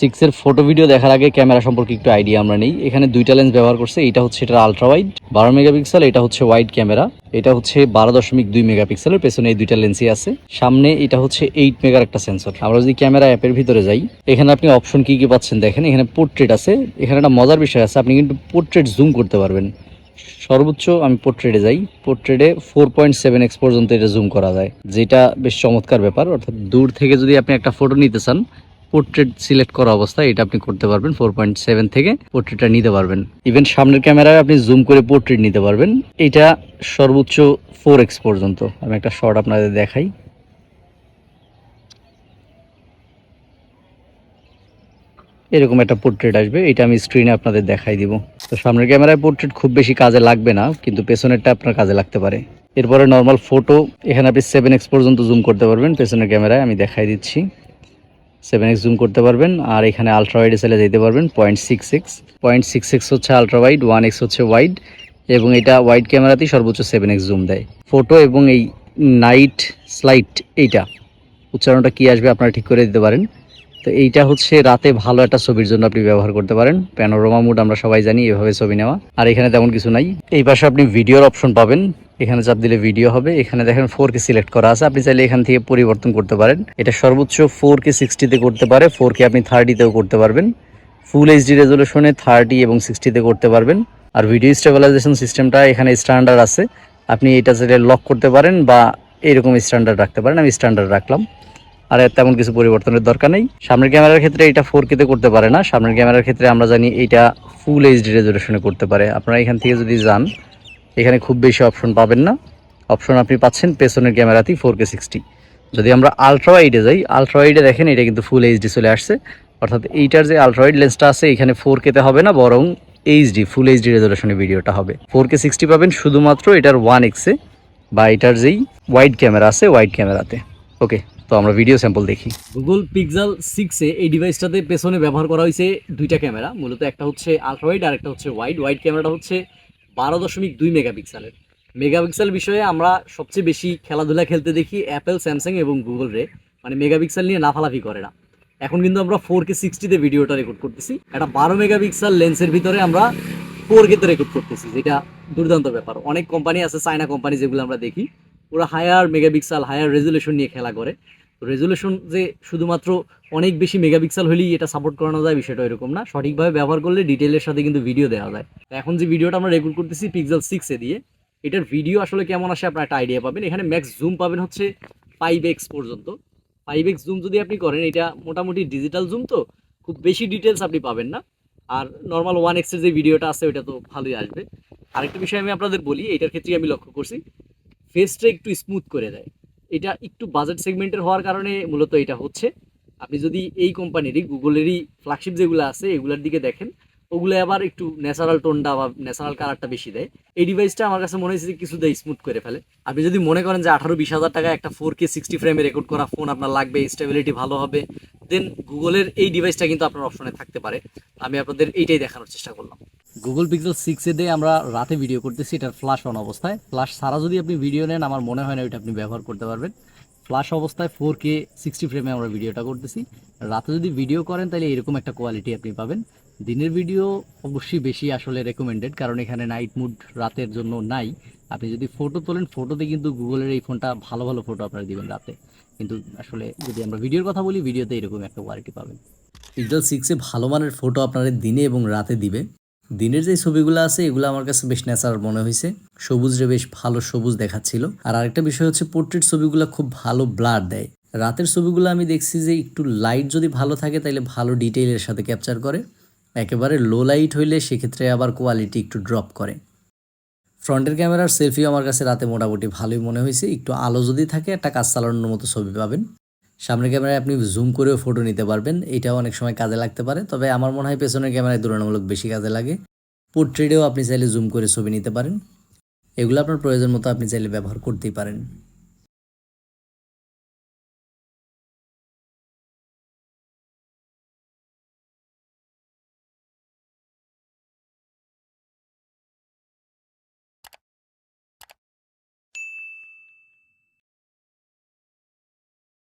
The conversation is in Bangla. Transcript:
সিক্স এর ফটো ভিডিও দেখার আগে ক্যামেরা সম্পর্কে একটু আইডিয়া আমরা নেই। এখানে দুইটা লেন্স ব্যবহার করছে, এটা হচ্ছে এটা আলট্রা ওয়াইড বারো মেগাপিক্সেল এটা হচ্ছে ওয়াইড ক্যামেরা এটা হচ্ছে বারো দশমিক দুই মেগাপিক্সেলের পেছনে এই দুইটা লেন্সই আছে। সামনে এটা হচ্ছে এইট মেগার একটা সেন্সর আমরা যদি ক্যামেরা অ্যাপের ভিতরে যাই, এখানে আপনি অপশন কি কি পাচ্ছেন দেখেন, এখানে পোর্ট্রেট আছে, এখানে একটা মজার বিষয় আছে, আপনি কিন্তু পোর্ট্রেট জুম করতে পারবেন। সর্বোচ্চ আমি পোর্ট্রেটে যাই পোর্ট্রেটে ফোর পয়েন্ট সেভেন এক্স পর্যন্ত এটা জুম করা যায়, যেটা বেশ চমৎকার ব্যাপার। অর্থাৎ দূর থেকে যদি আপনি একটা ফটো নিতে চান পোর্ট্রেট সিলেক্ট করা অবস্থায় এটা আপনি করতে পারবেন ফোর পয়েন্ট সেভেন থেকে পোর্ট্রেটটা নিতে পারবেন। ইভেন সামনের ক্যামেরায় আপনি জুম করে পোর্ট্রেট নিতে পারবেন। এটা সর্বোচ্চ ফোর এক্স পর্যন্ত। আমি একটা শর্ট আপনাদের দেখাই। এরকম একটা পোর্ট্রেট আসবে, এটা আমি স্ক্রিনে আপনাদের দেখাই দিব। তো সামনের ক্যামেরায় পোর্ট্রেট খুব বেশি কাজে লাগবে না, কিন্তু পেছনেরটা আপনার কাজে লাগতে পারে। এরপরে নর্মাল ফটো এখানে আপনি সেভেন এক্স পর্যন্ত জুম করতে পারবেন, পেছনের ক্যামেরায় আমি দেখাই দিচ্ছি। সেভেন এক্স জুম করতে পারবেন, আর এখানে আলট্রা ওয়াইডে চলে যেতে পারবেন point six X point six X হচ্ছে আলট্রা ওয়াইড ওয়ান এক্স হচ্ছে ওয়াইড এবং এটা ওয়াইড ক্যামেরাতেই সর্বোচ্চ সেভেন এক্স জুম দেয়। ফটো এবং এই নাইট স্লাইট এইটা, উচ্চারণটা কি আসবে আপনারা ঠিক করে দিতে পারেন। তো এইটা হচ্ছে রাতে ভালো একটা ছবির জন্য আপনি ব্যবহার করতে পারেন। প্যানোরামা মুড আমরা সবাই জানি, এভাবে ছবি নেওয়া। আর এখানে তেমন কিছু নাই। এই পাশে আপনি ভিডিওর অপশন পাবেন। এখানে চাপ দিলে ভিডিও হবে। এখানে দেখেন ফোর কে সিলেক্ট করা আছে। আপনি চাইলে এখান থেকে পরিবর্তন করতে পারেন। এটা সর্বোচ্চ ফোর কে সিক্সটিতে করতে পারে। ফোর কে আপনি থার্টিতেও করতে পারবেন। ফুল এইচডি রেজলিউশনে থার্টি এবং সিক্সটিতে করতে পারবেন। আর ভিডিও স্টেবিলাইজেশন সিস্টেমটা এখানে স্ট্যান্ডার্ড আছে। আপনি এটা চাইলে লক করতে পারেন বা এরকম স্ট্যান্ডার্ড রাখতে পারেন। আমি স্ট্যান্ডার্ড রাখলাম। আর তেমন কিছু পরিবর্তনের দরকার নেই। সামনের ক্যামেরার ক্ষেত্রে এটা ফোর কেতে করতে পারে না। সামনের ক্যামেরার ক্ষেত্রে আমরা জানি এটা ফুল এইচডি রেজলিউশনে করতে পারে। আপনারা এখান থেকে যদি যান এখানে খুব বেশি অপশন পাবেন না। অপশন আপনি পাচ্ছেন পেছনের ক্যামেরাতেই ফোর কে সিক্সটি যদি আমরা আলট্রা ওয়াইডে যাই আলট্রা ওয়াইডে দেখেন, এটা কিন্তু ফুল এইচডি চলে আসছে। অর্থাৎ এইটার যে আলট্রা ওয়াইড লেন্সটা আছে, এখানে ফোর কেতে হবে না, বরং এইচডি ফুল এইচডি রেজলিউশনে ভিডিওটা হবে। ফোর কে সিক্সটি পাবেন শুধুমাত্র এটার ওয়ান এক্সে বা এটার যেই ওয়াইড ক্যামেরা আছে ওয়াইড ক্যামেরাতে। ওকে তো আমরা ভিডিও স্যাম্পল দেখি। গুগল পিক্সেল সিক্সে এই ডিভাইসটাতে পেছনে ব্যবহার করা হয়েছে দুইটা ক্যামেরা। মূলত একটা হচ্ছে আলট্রা ওয়াইড আর একটা হচ্ছে ওয়াইড ওয়াইড ক্যামেরাটা হচ্ছে বারো দশমিক দুই মেগাপিক্সেলের। মেগাপিক্সেল বিষয়ে আমরা সবচেয়ে বেশি খেলাধুলা খেলতে দেখি অ্যাপেল, স্যামসাং এবং গুগল রে। মানে মেগাপিক্সেল নিয়ে লাফালাফি করে না। এখন কিন্তু আমরা ফোর কে সিক্সটিতে ভিডিওটা রেকর্ড করতেছি। একটা বারো মেগাপিক্সেল লেন্সের ভিতরে আমরা ফোর কেতে রেকর্ড করতেছি, যেটা দুর্দান্ত ব্যাপার। অনেক কোম্পানি আছে, চায়না কোম্পানি যেগুলো আমরা দেখি, ওরা হায়ার মেগাপিক্সেল হায়ার রেজুলেশন নিয়ে খেলা করে। রেজুলেশন যে শুধুমাত্র অনেক বেশি মেগাপিক্সেল হলেই এটা সাপোর্ট করানো যায় বিষয়টা এরকম না। সঠিকভাবে ব্যবহার করলে ডিটেলের সাথে কিন্তু ভিডিও দেওয়া যায়। এখন যে ভিডিওটা আমরা রেকর্ড করতেছি পিক্সেল সিক্সে দিয়ে, এটার ভিডিও আসলে কেমন আসে আপনার একটা আইডিয়া পাবেন। এখানে ম্যাক্স জুম পাবেন হচ্ছে ফাইভ এক্স পর্যন্ত। ফাইভ এক্স জুম যদি আপনি করেন, এটা মোটামুটি ডিজিটাল জুম তো, খুব বেশি ডিটেলস আপনি পাবেন না। আর নর্মাল ওয়ান এক্সের যে ভিডিওটা আছে ওটা তো ভালোই আসবে। আরেকটা বিষয় আমি আপনাদের বলি, এটার ক্ষেত্রে আমি লক্ষ্য করছি ফেসটা একটু স্মুথ করে দেয়। এটা একটু বাজেট সেগমেন্টের হওয়ার কারণে মূলত এটা হচ্ছে। আপনি যদি এই কোম্পানিরই গুগলেরই ফ্ল্যাগশিপ যেগুলো আছে, এগুলোর দিকে দেখেন, ওগুলো আবার একটু ন্যাচারাল টোনটা বা ন্যাচারাল কালারটা বেশি দেয়। এই ডিভাইসটা আমার কাছে মনে হয়েছে যে কিছু দেয় স্মুথ করে ফেলে। আপনি যদি মনে করেন যে আঠারো বিশ হাজার টাকা একটা ফোর কে সিক্সটি ফ্রেমে রেকর্ড করা ফোন আপনার লাগবে স্টেবিলিটি ভালো হবে দেন গুগলের এই ডিভাইসটা কিন্তু আপনার অপশনে থাকতে পারে। আমি আপনাদের এইটাই দেখানোর চেষ্টা করলাম। গুগল পিক্সেল সিক্সে দিয়ে আমরা রাতে ভিডিও করতেছি, এটার ফ্লাশ অন অবস্থায়। ফ্লাশ ছাড়া যদি আপনি ভিডিও নেন, আমার মনে হয় না ওইটা আপনি ব্যবহার করতে পারবেন। ফ্লাশ অবস্থায় ফোর কে সিক্সটি ফ্রেমে আমরা ভিডিওটা করতেছি। রাতে যদি ভিডিও করেন, তাহলে এরকম একটা কোয়ালিটি আপনি পাবেন। দিনের ভিডিও অবশ্যই বেশি আসলে রেকমেন্ডেড কারণ এখানে নাইট মুড রাতের জন্য নাই। আপনি যদি ফটো তোলেন ফটোতে কিন্তু গুগলের এই ফোনটা ভালো ভালো ফটো আপনারা দিবেন রাতে। কিন্তু আসলে যদি আমরা ভিডিওর কথা বলি ভিডিওতে এরকম একটা কোয়ালিটি পাবেন। পিক্সেল সিক্সে ভালো মানের ফটো আপনারা দিনে এবং রাতে দিবে। দিনের যে ছবিগুলো আছে, এগুলো আমার কাছে বেশ ন্যাচারাল মনে হয়েছে। সবুজরে বেশ ভালো সবুজ দেখাচ্ছিল। আর আরেকটা বিষয় হচ্ছে পোর্ট্রেট ছবিগুলো খুব ভালো ব্লার দেয়। রাতের ছবিগুলো আমি দেখছি যে, একটু লাইট যদি ভালো থাকে তাহলে ভালো ডিটেইলের সাথে ক্যাপচার করে। একেবারে লো লাইট হইলে সেক্ষেত্রে আবার কোয়ালিটি একটু ড্রপ করে। ফ্রন্টের ক্যামেরার সেলফিও আমার কাছে রাতে মোটামুটি ভালোই মনে হয়েছে। একটু আলো যদি থাকে, একটা কাজ চালানোর মতো ছবি পাবেন। সামনের ক্যামেরায় আপনি জুম করেও ফটো নিতে পারবেন। এটাও অনেক সময় কাজে লাগতে পারে। তবে আমার মনে হয় পেছনের ক্যামেরায় তুলনামূলক বেশি কাজে লাগে। পোর্ট্রেটেও আপনি চাইলে জুম করে ছবি নিতে পারেন। এগুলো আপনার প্রয়োজন মতো আপনি চাইলে ব্যবহার করতেই পারেন।